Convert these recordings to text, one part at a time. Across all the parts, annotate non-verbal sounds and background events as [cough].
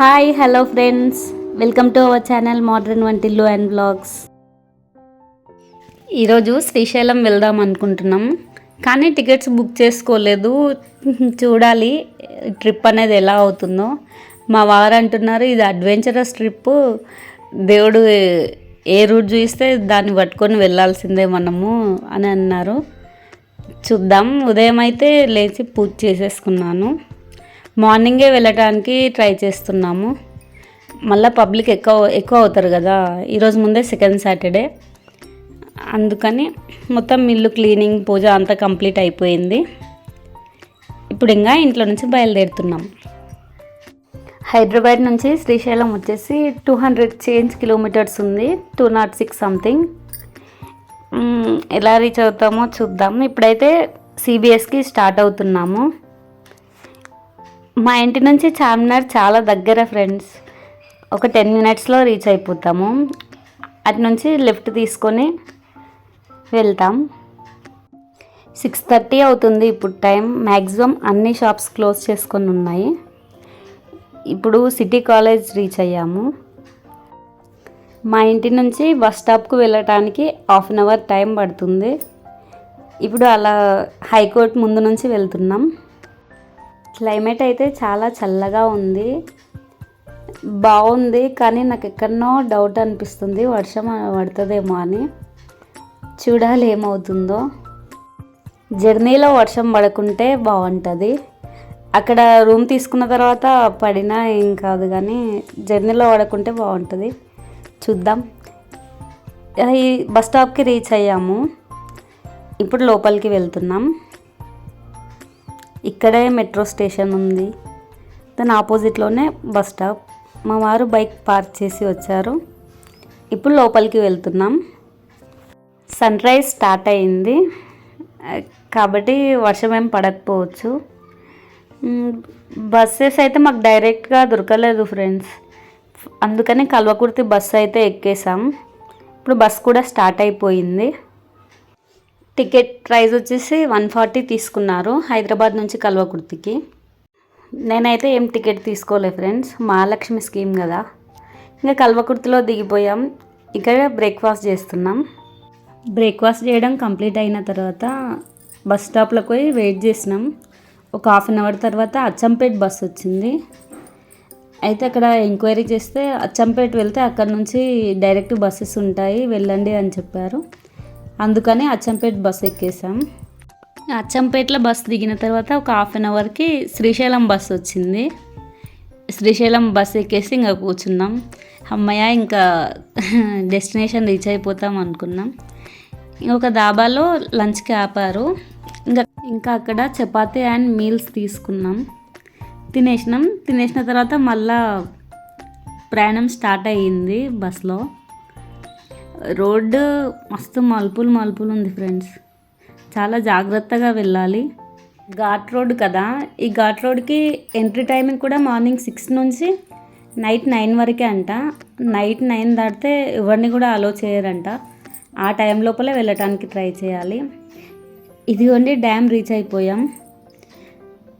Hi hello friends. Welcome to our channel modern Vantillu and blogs. ఈరోజు శ్రీశైలం వెళ్దాం అనుకుంటున్నాం. కానీ టికెట్స్ బుక్ చేసుకోలేదు. చూడాలి ట్రిప్ అనేది ఎలా అవుతుందో. మా వారు అంటున్నారు ఇది అడ్వెంచరస్ ట్రిప్ దేవుడు ఏ రూట్ చూస్తే దాన్ని పట్టుకొని వెళ్ళాల్సిందే మనము అని అన్నారు. చూద్దాం. ఉదయం అయితే లేచి పూజ చేసేసుకున్నాను. మార్నింగే వెళ్ళటానికి ట్రై చేస్తున్నాము. మళ్ళీ పబ్లిక్ ఎక్కువ ఎక్కువ అవుతారు కదా. ఈరోజు ముందే సెకండ్ సాటర్డే. అందుకని మొత్తం ఇల్లు క్లీనింగ్ పూజ అంతా కంప్లీట్ అయిపోయింది. ఇప్పుడు ఇంకా ఇంట్లో నుంచి బయలుదేరుతున్నాం. హైదరాబాద్ నుంచి శ్రీశైలం వచ్చేసి టూ హండ్రెడ్ చేంజ్ కిలోమీటర్స్ ఉంది. Two nought six something. ఎలా రీచ్ అవుతామో చూద్దాం. ఇప్పుడైతే సిబిఎస్కి స్టార్ట్ అవుతున్నాము. మా ఇంటి నుంచి చార్మినార్ చాలా దగ్గర ఫ్రెండ్స్. ఒక టెన్ మినిట్స్లో రీచ్ అయిపోతాము. అటు నుంచి లెఫ్ట్ తీసుకొని వెళ్తాం. సిక్స్ థర్టీ అవుతుంది ఇప్పుడు టైం. మ్యాక్సిమం అన్ని షాప్స్ క్లోజ్ చేసుకొని ఉన్నాయి. ఇప్పుడు సిటీ కాలేజ్ రీచ్ అయ్యాము. మా ఇంటి నుంచి బస్ స్టాప్కు వెళ్ళటానికి హాఫ్ అన్ అవర్ టైం పడుతుంది. ఇప్పుడు అలా హైకోర్టు ముందు నుంచి వెళ్తున్నాం. క్లైమేట్ అయితే చాలా చల్లగా ఉంది. బాగుంది కానీ నాకు ఎక్కడనో డౌట్ అనిపిస్తుంది. వర్షం పడుతుందేమో అని. చూడాలి ఏమవుతుందో. జర్నీలో వర్షం పడకుంటే బాగుంటుంది. అక్కడ రూమ్ తీసుకున్న తర్వాత పడినా ఏం కాదు కానీ జర్నీలో పడకుంటే బాగుంటుంది. చూద్దాం. ఈ బస్ స్టాప్కి రీచ్ అయ్యాము. ఇప్పుడు లోపలికి వెళ్తున్నాం. ఇక్కడే మెట్రో స్టేషన్ ఉంది. దాని ఆపోజిట్లోనే బస్ స్టాప్. మా వారు బైక్ పార్క్ చేసి వచ్చారు. ఇప్పుడు లోపలికి వెళ్తున్నాం. సన్ రైజ్ స్టార్ట్ అయింది. కాబట్టి వర్షం ఏం పడకపోవచ్చు. బస్సెస్ అయితే మాకు డైరెక్ట్గా దొరకలేదు ఫ్రెండ్స్. అందుకని కల్వకుర్తి బస్సు అయితే ఎక్కేసాం. ఇప్పుడు బస్ కూడా స్టార్ట్ అయిపోయింది. టికెట్ ప్రైస్ వచ్చేసి వన్ ఫార్టీ తీసుకున్నారు హైదరాబాద్ నుంచి కల్వకుర్తికి నేనైతే ఏం టికెట్ తీసుకోలే ఫ్రెండ్స్ మహాలక్ష్మి స్కీమ్ కదా. ఇంకా కల్వకుర్తిలో దిగిపోయాం ఇక్కడ బ్రేక్ఫాస్ట్ చేస్తున్నాం. బ్రేక్ఫాస్ట్ చేయడం కంప్లీట్ అయిన తర్వాత బస్ స్టాప్లోకి పోయి వెయిట్ చేసినాం. ఒక హాఫ్ అన్ అవర్ తర్వాత అచ్చంపేట్ బస్ వచ్చింది. అయితే అక్కడ ఎంక్వైరీ చేస్తే అచ్చంపేట వెళ్తే అక్కడ నుంచి డైరెక్ట్ బస్సెస్ ఉంటాయి వెళ్ళండి అని చెప్పారు. అందుకని అచ్చంపేట బస్ ఎక్కేసాం అచ్చంపేటలో బస్ దిగిన తర్వాత ఒక హాఫ్ అన్ అవర్కి శ్రీశైలం బస్ వచ్చింది. శ్రీశైలం బస్ ఎక్కేసి ఇంకా కూర్చున్నాం. అమ్మయ్య ఇంకా [laughs] డెస్టినేషన్ రీచ్ అయిపోతాం అనుకున్నాం. ఇంకొక దాబాలో లంచ్కి ఆపారు. ఇంకా ఇంకా అక్కడ చపాతీ అండ్ మీల్స్ తీసుకున్నాం. తినేసినాం. తినేసిన తర్వాత మళ్ళా ప్రయాణం స్టార్ట్ అయ్యింది బస్లో. రోడ్డు మస్తు మలుపులు మలుపులు ఉంది ఫ్రెండ్స్. చాలా జాగ్రత్తగా వెళ్ళాలి. ఘాట్ రోడ్ కదా. ఈ ఘాట్ రోడ్కి ఎంట్రీ టైమింగ్ కూడా మార్నింగ్ సిక్స్ నుంచి నైట్ నైన్ వరకే అంట. నైట్ నైన్ దాటితే ఎవరిని కూడా అలో చేయరంట. ఆ టైం లోపలే వెళ్ళటానికి ట్రై చేయాలి. ఇదిగోండి డ్యామ్ రీచ్ అయిపోయాం.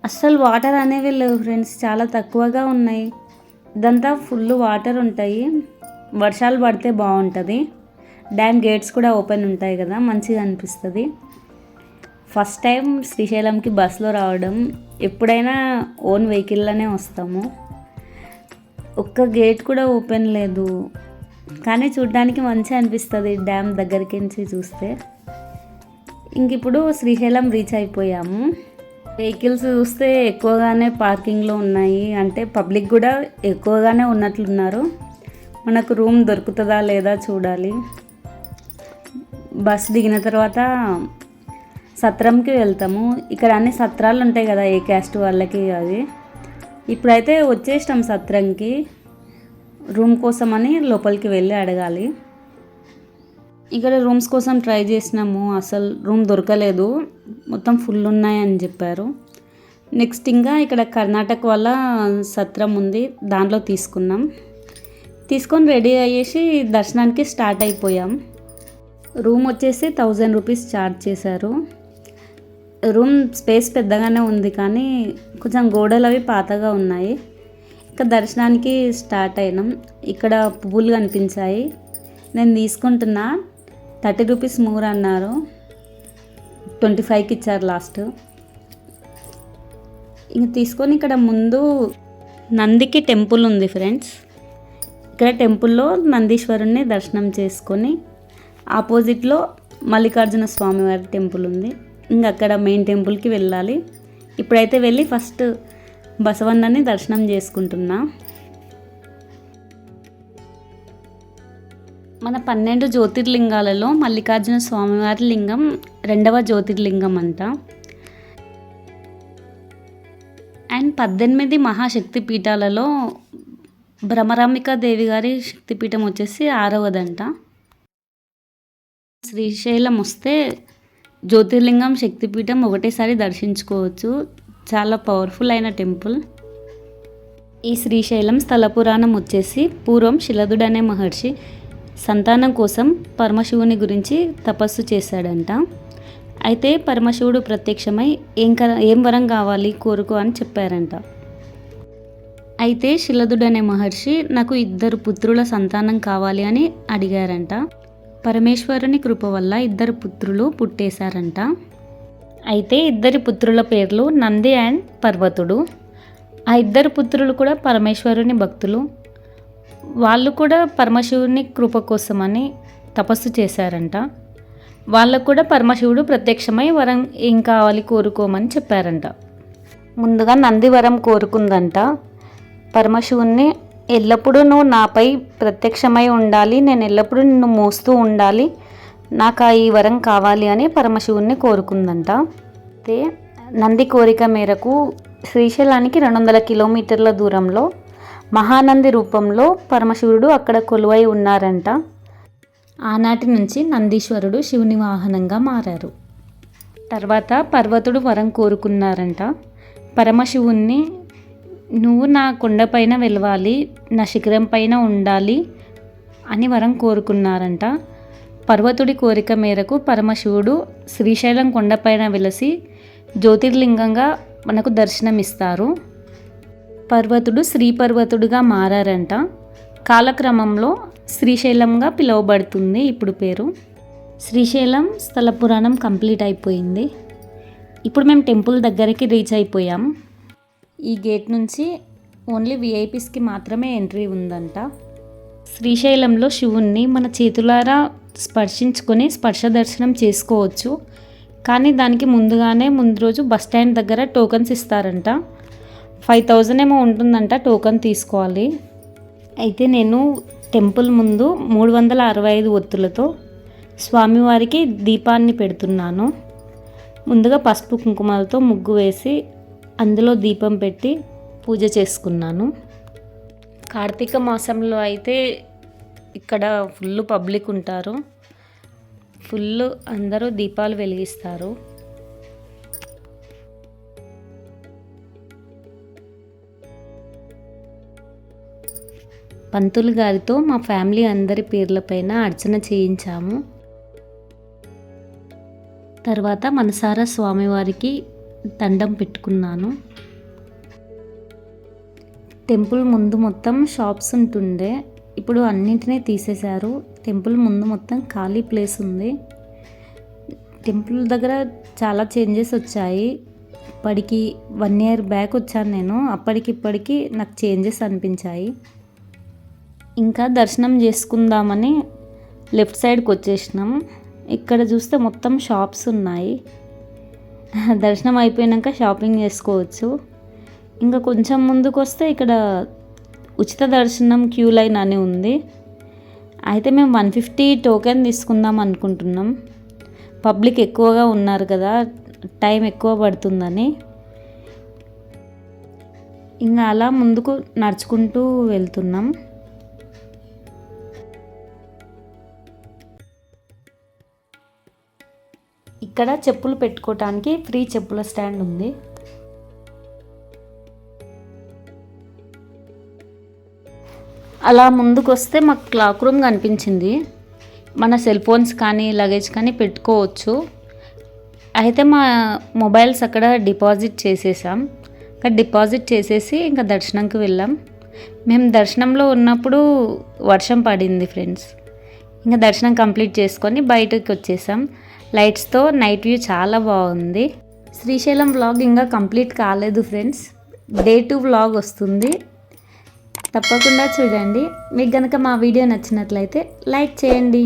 అస్సలు వాటర్ అనేవి లేవు ఫ్రెండ్స్. చాలా తక్కువగా ఉన్నాయి. ఇదంతా ఫుల్ వాటర్ ఉంటాయి. వర్షాలు పడితే బాగుంటుంది. డ్యామ్ గేట్స్ కూడా ఓపెన్ ఉంటాయి కదా మంచిగా అనిపిస్తుంది. ఫస్ట్ టైం శ్రీశైలంకి బస్సులో రావడం ఎప్పుడైనా ఓన్ వెహికల్లోనే వస్తాము. ఒక్క గేట్ కూడా ఓపెన్ లేదు. కానీ చూడడానికి మంచిగా అనిపిస్తుంది డ్యామ్ దగ్గరికి నుంచి చూస్తే. ఇంక ఇప్పుడు శ్రీశైలం రీచ్ అయిపోయాము. వెహికల్స్ చూస్తే ఎక్కువగానే పార్కింగ్లో ఉన్నాయి. అంటే పబ్లిక్ కూడా ఎక్కువగానే ఉన్నట్లున్నారు. మనకు రూమ్ దొరుకుతుందా లేదా చూడాలి. బస్సు దిగిన తర్వాత సత్రంకి వెళ్తాము. ఇక్కడ అన్ని సత్రాలు ఉంటాయి కదా ఏ క్యాస్ట్ వాళ్ళకి అది ఇప్పుడైతే వచ్చేసినాం సత్రంకి. రూమ్ కోసమని లోపలికి వెళ్ళి అడగాలి. ఇక్కడ రూమ్స్ కోసం ట్రై చేసినాము. అసలు రూమ్ దొరకలేదు. మొత్తం ఫుల్ ఉన్నాయని చెప్పారు. నెక్స్ట్ ఇంకా ఇక్కడ కర్ణాటక వల్ల సత్రం ఉంది. దాంట్లో తీసుకున్నాం. తీసుకొని రెడీ అయ్యేసి దర్శనానికి స్టార్ట్ అయిపోయాం. రూమ్ వచ్చేసి థౌజండ్ రూపీస్ ఛార్జ్ చేశారు. రూమ్ స్పేస్ పెద్దగానే ఉంది కానీ కొంచెం గోడలు అవి పాతగా ఉన్నాయి. ఇక దర్శనానికి స్టార్ట్ అయినాం. ఇక్కడ పువ్వులు కనిపించాయి. నేను తీసుకుంటున్నా. థర్టీ రూపీస్ మూర్ అన్నారు. ట్వంటీ ఫైవ్కి ఇచ్చారు లాస్ట్. ఇంక తీసుకొని ఇక్కడ ముందు నందికి టెంపుల్ ఉంది ఫ్రెండ్స్. ఇక్కడ టెంపుల్లో నందీశ్వరుణ్ణి దర్శనం చేసుకొని ఆపోజిట్లో మల్లికార్జున స్వామివారి టెంపుల్ ఉంది. ఇంకా అక్కడ మెయిన్ టెంపుల్కి వెళ్ళాలి. ఇప్పుడైతే వెళ్ళి ఫస్ట్ బసవన్నని దర్శనం చేసుకుంటున్నా. మన పన్నెండు జ్యోతిర్లింగాలలో మల్లికార్జున స్వామివారి లింగం రెండవ జ్యోతిర్లింగం అంట. అండ్ పద్దెనిమిది మహాశక్తి పీఠాలలో భ్రమరాంబికా దేవి గారి శక్తిపీఠం వచ్చేసి ఆరవదంట. శ్రీశైలం వస్తే జ్యోతిర్లింగం శక్తిపీఠం ఒకటేసారి దర్శించుకోవచ్చు. చాలా పవర్ఫుల్ అయిన టెంపుల్. ఈ శ్రీశైలం స్థల పురాణం వచ్చేసి పూర్వం శిలదుడు అనే మహర్షి సంతానం కోసం పరమశివుని గురించి తపస్సు చేశాడంట. అయితే పరమశివుడు ప్రత్యక్షమై ఏం క ఏం వరం కావాలి కోరుకో అని చెప్పారంట. అయితే శిలదుడు అనే మహర్షి నాకు ఇద్దరు పుత్రుల సంతానం కావాలి అని అడిగారంట. పరమేశ్వరుని కృప వల్ల ఇద్దరు పుత్రులు పుట్టేశారంట. అయితే ఇద్దరి పుత్రుల పేర్లు నంది అండ్ పర్వతుడు. ఆ ఇద్దరు పుత్రులు కూడా పరమేశ్వరుని భక్తులు. వాళ్ళు కూడా పరమశివుని కృప కోసమని తపస్సు చేశారంట. వాళ్ళకు కూడా పరమశివుడు ప్రత్యక్షమై వరం ఏం కావాలి కోరుకోమని చెప్పారంట. ముందుగా నంది వరం కోరుకుందంట. పరమశివుణ్ణి ఎల్లప్పుడూ నువ్వు నాపై ప్రత్యక్షమై ఉండాలి. నేను ఎల్లప్పుడూ నిన్ను మోస్తూ ఉండాలి. నాకు ఆ ఈ వరం కావాలి అని పరమశివుణ్ణి కోరుకుందంట. అయితే నంది కోరిక మేరకు శ్రీశైలానికి రెండు వందల కిలోమీటర్ల దూరంలో మహానంది రూపంలో పరమశివుడు అక్కడ కొలువై ఉన్నారంట. ఆనాటి నుంచి నందీశ్వరుడు శివుని వాహనంగా మారారు. తర్వాత పర్వతుడు వరం కోరుకున్నారంట. పరమశివుణ్ణి నువ్వు నా కొండపైన వెలవాలి నా శిఖరం పైన ఉండాలి అని వరం కోరుకున్నారంట. పర్వతుడి కోరిక మేరకు పరమశివుడు శ్రీశైలం కొండపైన వెలసి జ్యోతిర్లింగంగా మనకు దర్శనమిస్తారు. పర్వతుడు శ్రీపర్వతుడుగా మారారంట. కాలక్రమంలో శ్రీశైలంగా పిలువబడుతుంది ఇప్పుడు పేరు. శ్రీశైలం స్థల పురాణం కంప్లీట్ అయిపోయింది. ఇప్పుడు మేము టెంపుల్ దగ్గరికి రీచ్ అయిపోయాం. ఈ గేట్ నుంచి ఓన్లీ విఐపీస్కి మాత్రమే ఎంట్రీ ఉందంట. శ్రీశైలంలో శివుణ్ణి మన చేతులారా స్పర్శించుకొని స్పర్శ దర్శనం చేసుకోవచ్చు. కానీ దానికి ముందుగానే ముందు రోజు బస్ స్టాండ్ దగ్గర టోకన్స్ ఇస్తారంట. ఫైవ్ థౌజండ్ ఏమో ఉంటుందంట టోకన్ తీసుకోవాలి. అయితే నేను టెంపుల్ ముందు మూడు వందల అరవై ఐదు ఒత్తులతో స్వామివారికి దీపాన్ని పెడుతున్నాను. ముందుగా పసుపు కుంకుమలతో ముగ్గు వేసి అందులో దీపం పెట్టి పూజ చేసుకున్నాను. కార్తీక మాసంలో అయితే ఇక్కడ ఫుల్ పబ్లిక్ ఉంటారు. ఫుల్ అందరూ దీపాలు వెలిగిస్తారు. పంతులు గారితో మా ఫ్యామిలీ అందరి పేర్లపైన అర్చన చేయించాము. తర్వాత మనసారా స్వామివారికి దండం పెట్టుకున్నాను. టెంపుల్ ముందు మొత్తం షాప్స్ ఉంటుండే. ఇప్పుడు అన్నింటినీ తీసేశారు. టెంపుల్ ముందు మొత్తం ఖాళీ ప్లేస్ ఉంది. టెంపుల్ దగ్గర చాలా చేంజెస్ వచ్చాయి. ఇప్పటికి వన్ ఇయర్ బ్యాక్ వచ్చాను నేను. అప్పటికి ఇప్పటికి నాకు చేంజెస్ అనిపించాయి. ఇంకా దర్శనం చేసుకుందామని లెఫ్ట్ సైడ్కి వచ్చేసినాం. ఇక్కడ చూస్తే మొత్తం షాప్స్ ఉన్నాయి. [laughs] దర్శనం అయిపోయాక షాపింగ్ చేసుకోవచ్చు. ఇంకా కొంచెం ముందుకు వస్తే ఇక్కడ ఉచిత దర్శనం క్యూ లైన్ అని ఉంది. అయితే మేము వన్ ఫిఫ్టీ టోకెన్ తీసుకుందాం అనుకుంటున్నాం. పబ్లిక్ ఎక్కువగా ఉన్నారు కదా టైం ఎక్కువ పడుతుందని. ఇంకా అలా ముందుకు నడుచుకుంటూ వెళ్తున్నాం. ఇక్కడ చెప్పులు పెట్టుకోవటానికి ఫ్రీ చెప్పుల స్టాండ్ ఉంది. అలా ముందుకు వస్తే మాకు క్లాక్ రూమ్ కనిపించింది. మన సెల్ ఫోన్స్ కానీ లగేజ్ కానీ పెట్టుకోవచ్చు. అయితే మా మొబైల్స్ అక్కడ డిపాజిట్ చేసేసాం. అక్కడ డిపాజిట్ చేసేసి ఇంకా దర్శనంకి వెళ్ళాం. మేము దర్శనంలో ఉన్నప్పుడు వర్షం పడింది ఫ్రెండ్స్. ఇంకా దర్శనం కంప్లీట్ చేసుకొని బయటకు వచ్చేసాం. లైట్స్తో నైట్ వ్యూ చాలా బాగుంది. శ్రీశైలం వ్లాగ్ ఇంకా కంప్లీట్ కాలేదు ఫ్రెండ్స్ డే టూ వ్లాగ్ వస్తుంది. తప్పకుండా చూడండి. మీకు కనుక మా వీడియో నచ్చినట్లయితే లైక్ చేయండి.